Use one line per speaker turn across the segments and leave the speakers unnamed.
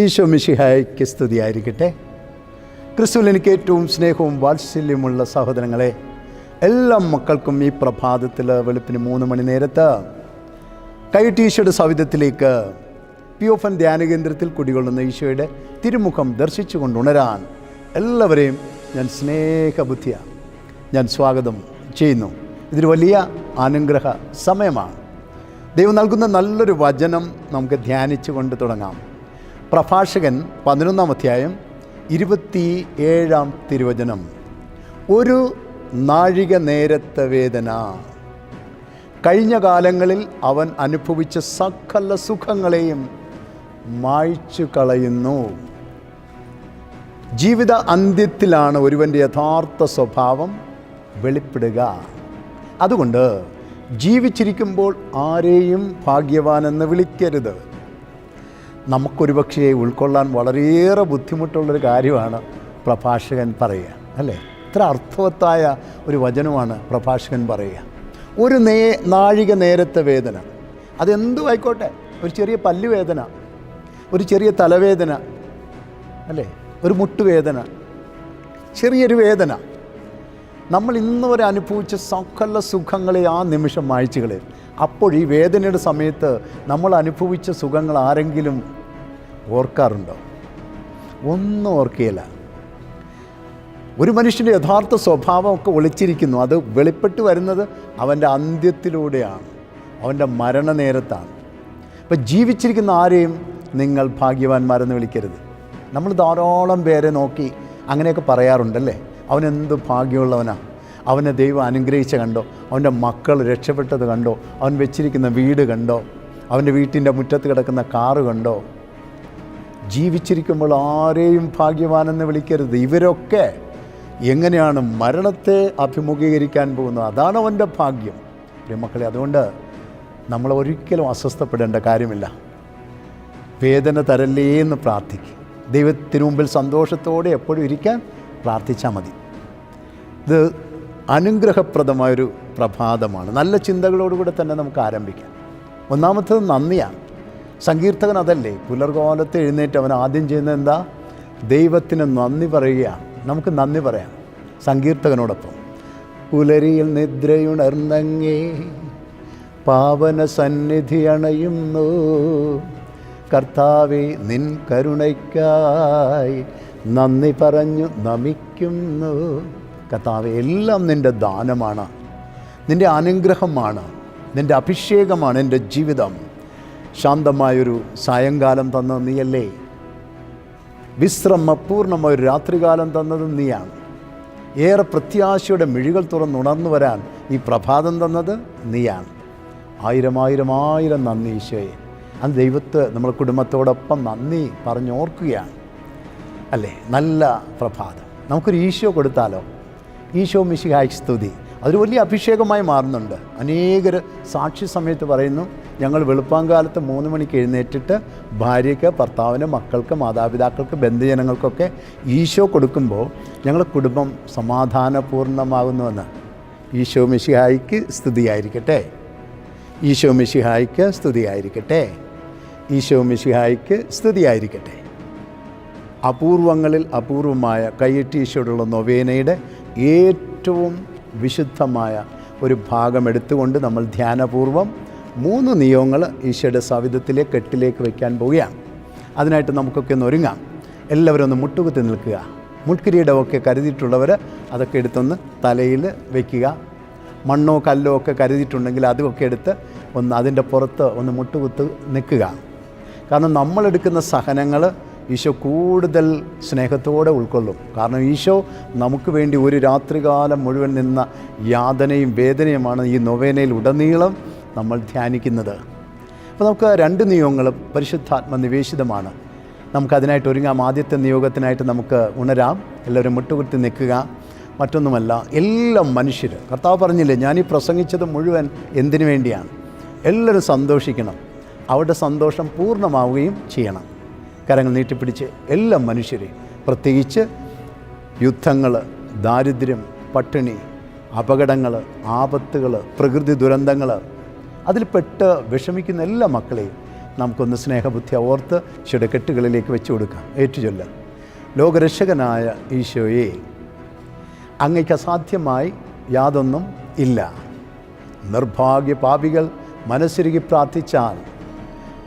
ഈശോ മിഷിഹായ്ക്ക് സ്തുതിയായിരിക്കട്ടെ. ക്രിസ്തുവിൽ എനിക്ക് ഏറ്റവും സ്നേഹവും വാത്സല്യമുള്ള സഹോദരങ്ങളെ എല്ലാ മക്കൾക്കും ഈ പ്രഭാതത്തിൽ വെളുപ്പിന് മൂന്ന് മണി നേരത്ത് കൈ ഈശോയുടെ സവിധത്തിലേക്ക് പി ഒഫൻ ധ്യാനകേന്ദ്രത്തിൽ കുടികൊള്ളുന്ന ഈശോയുടെ തിരുമുഖം ദർശിച്ചുകൊണ്ട് ഉണരാൻ എല്ലാവരെയും ഞാൻ സ്നേഹബുദ്ധിയ ഞാൻ സ്വാഗതം ചെയ്യുന്നു. ഇതൊരു വലിയ അനുഗ്രഹ സമയമാണ്. ദൈവം നൽകുന്ന നല്ലൊരു വചനം നമുക്ക് ധ്യാനിച്ചുകൊണ്ട് തുടങ്ങാം. പ്രഭാഷകൻ പതിനൊന്നാം അധ്യായം ഇരുപത്തി ഏഴാം തിരുവചനം. ഒരു നാഴിക നേരത്തെ വേദന. കഴിഞ്ഞ കാലങ്ങളിൽ അവൻ അനുഭവിച്ച സകല സുഖങ്ങളെയും മായ്ച്ചു കളയുന്നു. ജീവിത അന്ത്യത്തിലാണ് ഒരുവന്റെ യഥാർത്ഥ സ്വഭാവം വെളിപ്പെടുക. അതുകൊണ്ട് ജീവിച്ചിരിക്കുമ്പോൾ ആരെയും ഭാഗ്യവാനെന്ന് വിളിക്കരുത്. നമുക്കൊരു പക്ഷേ ഉൾക്കൊള്ളാൻ വളരെയേറെ ബുദ്ധിമുട്ടുള്ളൊരു കാര്യമാണ് പ്രഭാഷകൻ പറയുക അല്ലേ? ഇത്ര അർത്ഥവത്തായ ഒരു വചനമാണ് പ്രഭാഷകൻ പറയുക. ഒരു നേ നാഴിക നേരത്തെ വേദന. അതെന്തും ആയിക്കോട്ടെ ഒരു ചെറിയ പല്ലുവേദന ഒരു ചെറിയ തലവേദന അല്ലേ? ഒരു മുട്ടുവേദന ചെറിയൊരു വേദന. നമ്മൾ ഇന്ന് വരെ അനുഭവിച്ച സകല സുഖങ്ങളെ ആ നിമിഷം മായ്ച്ചു കളയും. അപ്പോൾ ഈ വേദനയുടെ സമയത്ത് നമ്മൾ അനുഭവിച്ച സുഖങ്ങൾ ആരെങ്കിലും ഓർക്കാറുണ്ടോ? ഒന്നും ഓർക്കുകയില്ല ഒരു മനുഷ്യന്റെ യഥാർത്ഥ സ്വഭാവമൊക്കെ ഒളിച്ചിരിക്കുന്നു. അത് വെളിപ്പെട്ട് വരുന്നത് അവന്റെ അന്ത്യത്തിലൂടെയാണ്. അവന്റെ മരണനേരത്താണ്. ഇപ്പം ജീവിച്ചിരിക്കുന്ന ആരെയും നിങ്ങൾ ഭാഗ്യവാന്മാരെന്ന് വിളിക്കരുത്. നമ്മൾ ധാരാളം പേരെ നോക്കി അങ്ങനെയൊക്കെ പറയാറുണ്ടല്ലേ? അവനെന്ത് ഭാഗ്യമുള്ളവനാണ് അവനെ ദൈവം അനുഗ്രഹിച്ച കണ്ടോ? അവന്റെ മക്കൾ രക്ഷപ്പെട്ടത് കണ്ടോ? അവൻ വെച്ചിരിക്കുന്ന വീട് കണ്ടോ? അവന്റെ വീട്ടിന്റെ മുറ്റത്ത് കിടക്കുന്ന കാറ് കണ്ടോ? ജീവിച്ചിരിക്കുമ്പോൾ ആരെയും ഭാഗ്യവാനെന്ന് വിളിക്കരുത്. ഇവരൊക്കെ എങ്ങനെയാണ് മരണത്തെ അഭിമുഖീകരിക്കാൻ പോകുന്നത്? അതാണ് അവന്റെ ഭാഗ്യം. പ്രിയമക്കളെ അതുകൊണ്ട് നമ്മൾ ഒരിക്കലും അസ്വസ്ഥപ്പെടേണ്ട കാര്യമില്ല. വേദന തരല്ലേ എന്ന് പ്രാർത്ഥിക്കും. ദൈവത്തിനു മുമ്പിൽ സന്തോഷത്തോടെ എപ്പോഴും ഇരിക്കാൻ പ്രാർത്ഥിച്ചാൽ മതി. ഇത് അനുഗ്രഹപ്രദമായൊരു പ്രഭാതമാണ്. നല്ല ചിന്തകളോടുകൂടെ തന്നെ നമുക്ക് ആരംഭിക്കാം. ഒന്നാമത്തത് നന്ദിയാണ്. സങ്കീർത്തകൻ അതല്ലേ പുലർകാലത്ത് എഴുന്നേറ്റ് അവൻ ആദ്യം ചെയ്യുന്നത് എന്താ? ദൈവത്തിന് നന്ദി പറയുകയാണ്. നമുക്ക് നന്ദി പറയാം സങ്കീർത്തകനോടൊപ്പം. പുലരിയിൽ നിദ്രയുണർന്നങ്ങേ പാവന സന്നിധി അണയുന്നു. കർത്താവെ നിൻ കരുണയ്ക്കായി നന്ദി പറഞ്ഞു നമിക്കുന്നു. കർത്താവെ എല്ലാം നിന്റെ ദാനമാണ്. നിന്റെ അനുഗ്രഹമാണ്. നിന്റെ അഭിഷേകമാണ് എന്റെ ജീവിതം. ശാന്തമായൊരു സായങ്കാലം തന്നത് നീയല്ലേ? വിശ്രമപൂർണമായൊരു രാത്രികാലം തന്നത് നീയാണ്. ഏറെ പ്രത്യാശയുടെ മിഴികൾ തുറന്നുണർന്നു വരാൻ ഈ പ്രഭാതം തന്നത് നീയാണ്. ആയിരം ആയിരം ആയിരം നന്ദി ഈശോയെ. അത് ദൈവത്തെ നമ്മുടെ കുടുംബത്തോടൊപ്പം നന്ദി പറഞ്ഞോർക്കുകയാണ്. അല്ലേ? നല്ല പ്രഭാതം. നമുക്കൊരു ഈശോ കൊടുത്താലോ? ഈശോ മിശിഹായ് സ്തുതി. അതൊരു വലിയ അഭിഷേകമായി മാറുന്നുണ്ട്. അനേകർ സാക്ഷി സമയത്ത് പറയുന്നു ഞങ്ങൾ വെളുപ്പാങ്കാലത്ത് മൂന്ന് മണിക്ക് എഴുന്നേറ്റിട്ട് ഭാര്യയ്ക്ക് ഭർത്താവിന് മക്കൾക്ക് മാതാപിതാക്കൾക്ക് ബന്ധുജനങ്ങൾക്കൊക്കെ ഈശോ കൊടുക്കുമ്പോൾ ഞങ്ങളുടെ കുടുംബം സമാധാനപൂർണമാകുന്നുവെന്ന് ഈശോ മിശിഹായിക്ക് സ്തുതിയായിരിക്കട്ടെ. ഈശോ മിശിഹായിക്ക് സ്തുതിയായിരിക്കട്ടെ. ഈശോ മിശിഹായിക്ക് സ്തുതിയായിരിക്കട്ടെ. അപൂർവങ്ങളിൽ അപൂർവമായ കയ്യറ്റീശോടുള്ള നൊവേനയുടെ ഏറ്റവും വിശുദ്ധമായ ഒരു ഭാഗം എടുത്തുകൊണ്ട് നമ്മൾ ധ്യാനപൂർവം മൂന്ന് നിയമങ്ങൾ ഈശോയുടെ സവിധത്തിലെ കെട്ടിലേക്ക് വയ്ക്കാൻ പോവുകയാണ്. അതിനായിട്ട് നമുക്കൊക്കെ ഒന്ന് ഒരുങ്ങാം. എല്ലാവരും ഒന്ന് മുട്ടുകുത്തി നിൽക്കുക. മുൾക്കിരീടമൊക്കെ കരുതിയിട്ടുള്ളവർ അതൊക്കെ എടുത്തൊന്ന് തലയിൽ വയ്ക്കുക. മണ്ണോ കല്ലോ ഒക്കെ കരുതിയിട്ടുണ്ടെങ്കിൽ അതുമൊക്കെ എടുത്ത് ഒന്ന് അതിന്റെ പുറത്ത് ഒന്ന് മുട്ടുകുത്ത് നിൽക്കുക. കാരണം നമ്മളെടുക്കുന്ന സഹനങ്ങൾ ഈശോ കൂടുതൽ സ്നേഹത്തോടെ ഉൾക്കൊള്ളും. കാരണം ഈശോ നമുക്ക് വേണ്ടി ഒരു രാത്രികാലം മുഴുവൻ നിന്ന യാതനയും വേദനയുമാണ് ഈ നൊവേനയിൽ ഉടനീളം നമ്മൾ ധ്യാനിക്കുന്നത്. അപ്പോൾ നമുക്ക് രണ്ട് നിയോഗങ്ങളും പരിശുദ്ധാത്മ നിവേശിതമാണ്. നമുക്കതിനായിട്ട് ഒരുങ്ങാം. ആദ്യത്തെ നിയോഗത്തിനായിട്ട് നമുക്ക് ഉണരാം. എല്ലാവരും മുട്ടുകുത്തി നിൽക്കുക. മറ്റൊന്നുമല്ല എല്ലാം മനുഷ്യർ കർത്താവ് പറഞ്ഞില്ലേ ഞാൻ ഈ പ്രസംഗിച്ചത് മുഴുവൻ എന്തിനു വേണ്ടിയാണ്? എല്ലാവരും സന്തോഷിക്കണം. അവരുടെ സന്തോഷം പൂർണമാവുകയും ചെയ്യണം. കരങ്ങൾ നീട്ടിപ്പിടിച്ച് എല്ലാ മനുഷ്യരെയും പ്രത്യേകിച്ച് യുദ്ധങ്ങൾ ദാരിദ്ര്യം പട്ടിണി അപകടങ്ങൾ ആപത്തുകൾ പ്രകൃതി ദുരന്തങ്ങൾ അതിൽപ്പെട്ട് വിഷമിക്കുന്ന എല്ലാ മക്കളെയും നമുക്കൊന്ന് സ്നേഹബുദ്ധി ഓർത്ത് ഈശോയുടെ കെട്ടുകളിലേക്ക് വെച്ചു കൊടുക്കാം. ഏറ്റുചൊല്ല. ലോകരക്ഷകനായ ഈശോയെ അങ്ങയ്ക്ക് അസാധ്യമായി യാതൊന്നും ഇല്ല. നിർഭാഗ്യ പാപികൾ മനസ്സിരുകി പ്രാർത്ഥിച്ചാൽ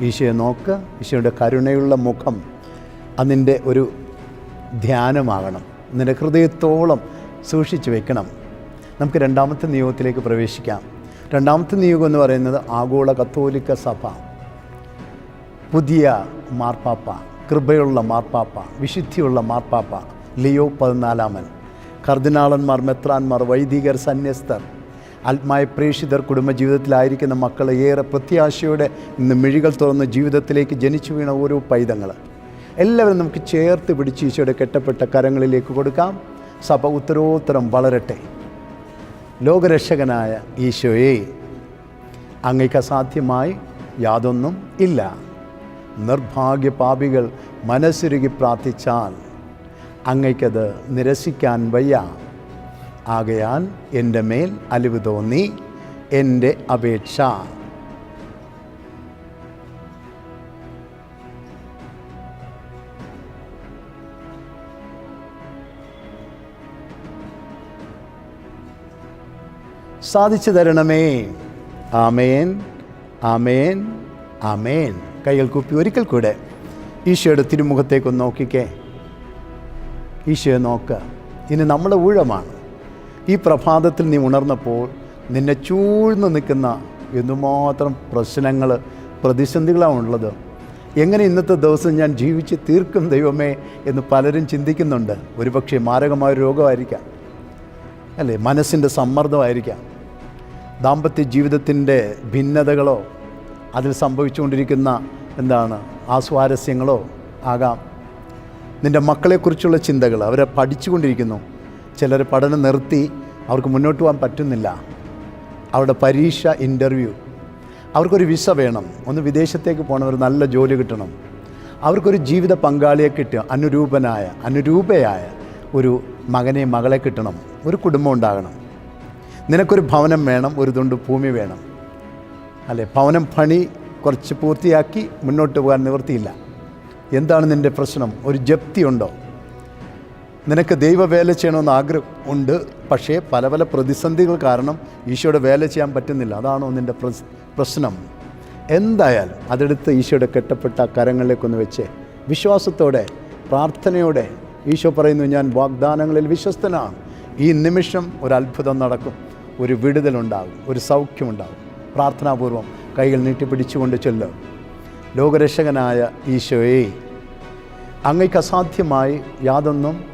ഈശോയെ നോക്കുക ഈശോയുടെ കരുണയുള്ള മുഖം അതിന്റെ ഒരു ധ്യാനമാകണം. നിന്റെ ഹൃദയത്തോളം സൂക്ഷിച്ചു വെക്കണം. നമുക്ക് രണ്ടാമത്തെ നിയോഗത്തിലേക്ക് പ്രവേശിക്കാം. രണ്ടാമത്തെ നിയോഗം എന്ന് പറയുന്നത് ആഗോള കത്തോലിക്ക സഭ. പുതിയ മാർപ്പാപ്പ കൃപയുള്ള മാർപ്പാപ്പ വിശുദ്ധിയുള്ള മാർപ്പാപ്പ ലിയോ പതിനാലാമൻ കർദിനാളന്മാർ മെത്രാന്മാർ വൈദികർ സന്യസ്തർ ആത്മായ പ്രേക്ഷിതർ കുടുംബജീവിതത്തിലായിരിക്കുന്ന മക്കൾ ഏറെ പ്രത്യാശയോടെ ഇന്ന് മിഴികൾ തുറന്ന് ജീവിതത്തിലേക്ക് ജനിച്ചു വീണ ഓരോ പൈതങ്ങൾ. എല്ലാവരും നമുക്ക് ചേർത്ത് പിടിച്ച് ഈശോയുടെ കെട്ടപ്പെട്ട കരങ്ങളിലേക്ക് കൊടുക്കാം. സഭ ഉത്തരോത്തരം വളരട്ടെ. ലോകരക്ഷകനായ ഈശോയെ അങ്ങയ്ക്ക് അസാധ്യമായി യാതൊന്നും ഇല്ല. നിർഭാഗ്യ പാപികൾ മനസ്സുരുകി പ്രാർത്ഥിച്ചാൽ അങ്ങയ്ക്കത് നിരസിക്കാൻ വയ്യ. ആകയാൽ എന്റെ മേൽ അലിവ് തോന്നി എന്റെ അപേക്ഷ. സാധിച്ചു തരണമേ. ആമേൻ ആമേൻ ആമേൻ. കൈകൾ കുപ്പി ഒരിക്കൽ കൂടെ ഈശോയുടെ തിരുമുഖത്തേക്കൊന്ന് നോക്കിക്കേ. ഈശോയെ നോക്ക്. ഇനി നമ്മുടെ ഊഴമാണ്. ഈ പ്രഭാതത്തിൽ നീ ഉണർന്നപ്പോൾ നിന്നെ ചൂഴ്ന്നു നിൽക്കുന്ന എന്തുമാത്രം പ്രശ്നങ്ങൾ പ്രതിസന്ധികളാണ് ഉള്ളത്. എങ്ങനെ ഇന്നത്തെ ദിവസം ഞാൻ ജീവിച്ച് തീർക്കും ദൈവമേ എന്ന് പലരും ചിന്തിക്കുന്നുണ്ട്. ഒരുപക്ഷെ മാരകമായ രോഗമായിരിക്കാം. അല്ലേ? മനസ്സിന്റെ സമ്മർദ്ദമായിരിക്കാം. ദാമ്പത്യ ജീവിതത്തിന്റെ ഭിന്നതകളോ അതിൽ സംഭവിച്ചുകൊണ്ടിരിക്കുന്ന എന്താണ് ആസ്വാരസ്യങ്ങളോ ആകാം. നിന്റെ മക്കളെക്കുറിച്ചുള്ള ചിന്തകൾ അവരെ പഠിച്ചുകൊണ്ടിരിക്കുന്നു. ചിലർ പഠനം നിർത്തി അവർക്ക് മുന്നോട്ട് പോകാൻ പറ്റുന്നില്ല. അവരുടെ പരീക്ഷ ഇന്റർവ്യൂ അവർക്കൊരു വിസ വേണം. ഒന്ന് വിദേശത്തേക്ക് പോകണം ഒരു നല്ല ജോലി കിട്ടണം. അവർക്കൊരു ജീവിത പങ്കാളിയെ കിട്ടുക. അനുരൂപനായ അനുരൂപയായ ഒരു മകനെ മകളെ കിട്ടണം. ഒരു കുടുംബം ഉണ്ടാകണം. നിനക്കൊരു ഭവനം വേണം ഒരു തുണ്ട് ഭൂമി വേണം. അല്ലേ? ഭവനം പണി കുറച്ച് പൂർത്തിയാക്കി മുന്നോട്ട് പോകാൻ നിവൃത്തിയില്ല. എന്താണ് നിന്റെ പ്രശ്നം? ഒരു ജപ്തി ഉണ്ടോ? നിനക്ക് ദൈവവേല ചെയ്യണമെന്ന് ആഗ്രഹം ഉണ്ട്. പക്ഷേ പല പല പ്രതിസന്ധികൾ കാരണം ഈശോയുടെ വേല ചെയ്യാൻ പറ്റുന്നില്ല. അതാണോ നിന്റെ പ്രശ്നം? എന്തായാലും അതെടുത്ത് ഈശോയുടെ കെട്ടപ്പെട്ട കരങ്ങളിലേക്കൊന്ന് വെച്ച്. വിശ്വാസത്തോടെ പ്രാർത്ഥനയോടെ ഈശോ പറയുന്നു ഞാൻ വാഗ്ദാനങ്ങളിൽ വിശ്വസ്തനാണ്. ഈ നിമിഷം ഒരു അത്ഭുതം നടക്കും. ഒരു വിടുതലുണ്ടാകും ഒരു സൗഖ്യമുണ്ടാകും പ്രാർത്ഥനാപൂർവം കൈകൾ നീട്ടിപ്പിടിച്ചുകൊണ്ട് ചെല്ലും. ലോകരക്ഷകനായ ഈശോയെ അങ്ങയ്ക്ക് അസാധ്യമായി യാതൊന്നും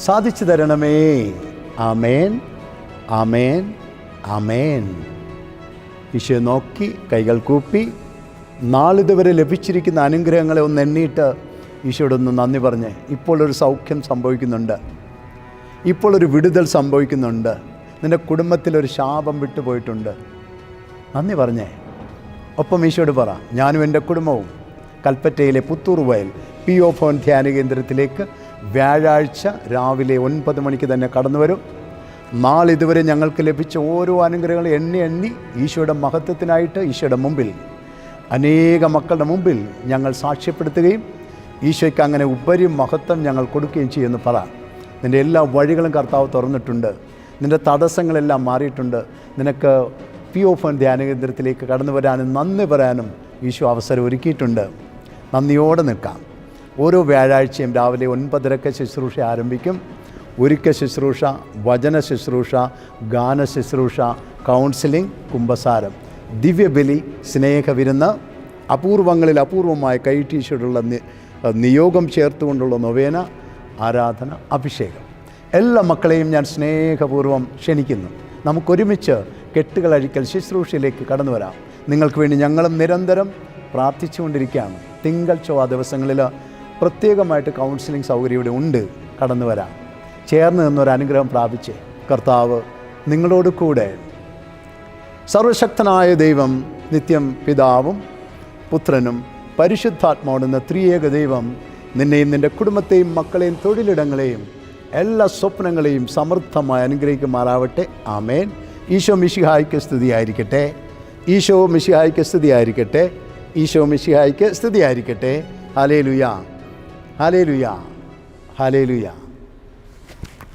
സാധിച്ചു തരണമേ. ആമേൻ. ആമേൻ. ആമേൻ. ഈശോ നോക്കി കൈകൾ കൂപ്പി നാളിതുവരെ ലഭിച്ചിരിക്കുന്ന അനുഗ്രഹങ്ങളെ ഒന്ന് എണ്ണിയിട്ട് ഈശോയോട് ഒന്ന് നന്ദി പറഞ്ഞ് ഇപ്പോൾ ഒരു സൗഖ്യം സംഭവിക്കുന്നുണ്ട്. ഇപ്പോൾ ഒരു വിടുതൽ സംഭവിക്കുന്നുണ്ട്. നിന്റെ കുടുംബത്തിലൊരു ശാപം വിട്ടുപോയിട്ടുണ്ട്. നന്ദി പറഞ്ഞേ ഒപ്പം ഈശോട് പറ ഞാനും എന്റെ കുടുംബവും കൽപ്പറ്റയിലെ പുത്തൂർ വയൽ പി ഒ ഫോൺ ധ്യാന കേന്ദ്രത്തിലേക്ക് വ്യാഴാഴ്ച രാവിലെ ഒൻപത് മണിക്ക് തന്നെ കടന്നു വരും. നാളിതുവരെ ഞങ്ങൾക്ക് ലഭിച്ച ഓരോ അനുഗ്രഹങ്ങളും എണ്ണി എണ്ണി ഈശോയുടെ മഹത്വത്തിനായിട്ട് ഈശോയുടെ മുമ്പിൽ അനേക മക്കളുടെ മുമ്പിൽ ഞങ്ങൾ സാക്ഷ്യപ്പെടുത്തുകയും ഈശോയ്ക്ക് അങ്ങനെ ഉപരി മഹത്വം ഞങ്ങൾ കൊടുക്കുകയും ചെയ്യുമെന്ന് പറ. നിന്റെ എല്ലാ വഴികളും കർത്താവ് തുറന്നിട്ടുണ്ട്. നിന്റെ തടസ്സങ്ങളെല്ലാം മാറിയിട്ടുണ്ട്. നിനക്ക് പി ഒ ഓഫ് ധ്യാനകേന്ദ്രത്തിലേക്ക് കടന്നു വരാനും നന്ദി പറയാനും ഈശോ അവസരം ഒരുക്കിയിട്ടുണ്ട്. നന്ദിയോടെ നിൽക്കാം. ഓരോ വ്യാഴാഴ്ചയും രാവിലെ ഒൻപതരക്ക് ശുശ്രൂഷ ആരംഭിക്കും. ഒരുക്ക ശുശ്രൂഷ വചന ശുശ്രൂഷ ഗാന ശുശ്രൂഷ കൗൺസിലിംഗ് കുംഭസാരം. ദിവ്യബലി സ്നേഹവിരുന്ന് അപൂർവങ്ങളിൽ അപൂർവമായ കൈ ടീഷർട്ടുള്ള നിയോഗം ചേർത്തുകൊണ്ടുള്ള നൊവേന ആരാധന അഭിഷേകം. എല്ലാ മക്കളെയും ഞാൻ സ്നേഹപൂർവം ക്ഷണിക്കുന്നു. നമുക്കൊരുമിച്ച് കെട്ടുകളഴിക്കൽ ശുശ്രൂഷയിലേക്ക് കടന്നു വരാം. നിങ്ങൾക്ക് വേണ്ടി ഞങ്ങളും നിരന്തരം പ്രാർത്ഥിച്ചുകൊണ്ടിരിക്കുകയാണ്. തിങ്കൾ ചൊവ്വ ദിവസങ്ങളിൽ പ്രത്യേകമായിട്ട് കൗൺസിലിംഗ് സൗകര്യം ഇവിടെ ഉണ്ട്. കടന്നു വരാം. ചേർന്ന് നിന്നൊരു അനുഗ്രഹം പ്രാപിച്ച് കർത്താവ് നിങ്ങളോട് കൂടെ സർവശക്തനായ ദൈവം നിത്യം പിതാവും പുത്രനും പരിശുദ്ധാത്മാവെന്ന ത്രിയേക ദൈവം നിന്നെയും നിന്റെ കുടുംബത്തെയും മക്കളെയും തൊഴിലിടങ്ങളെയും എല്ലാ സ്വപ്നങ്ങളെയും സമൃദ്ധമായി അനുഗ്രഹിക്കുമാറാവട്ടെ. ആമേൻ. ഈശോ മിശിഹായ്ക്ക് സ്തുതിയായിരിക്കട്ടെ. ഈശോ മിശിഹായ്ക്ക് സ്തുതിയായിരിക്കട്ടെ. ഈശോ മിശിഹായ്ക്ക് സ്തുതിയായിരിക്കട്ടെ. ഹലേ ലുയാ ഹലേ ലുയാ ഹാലേ ലുയാ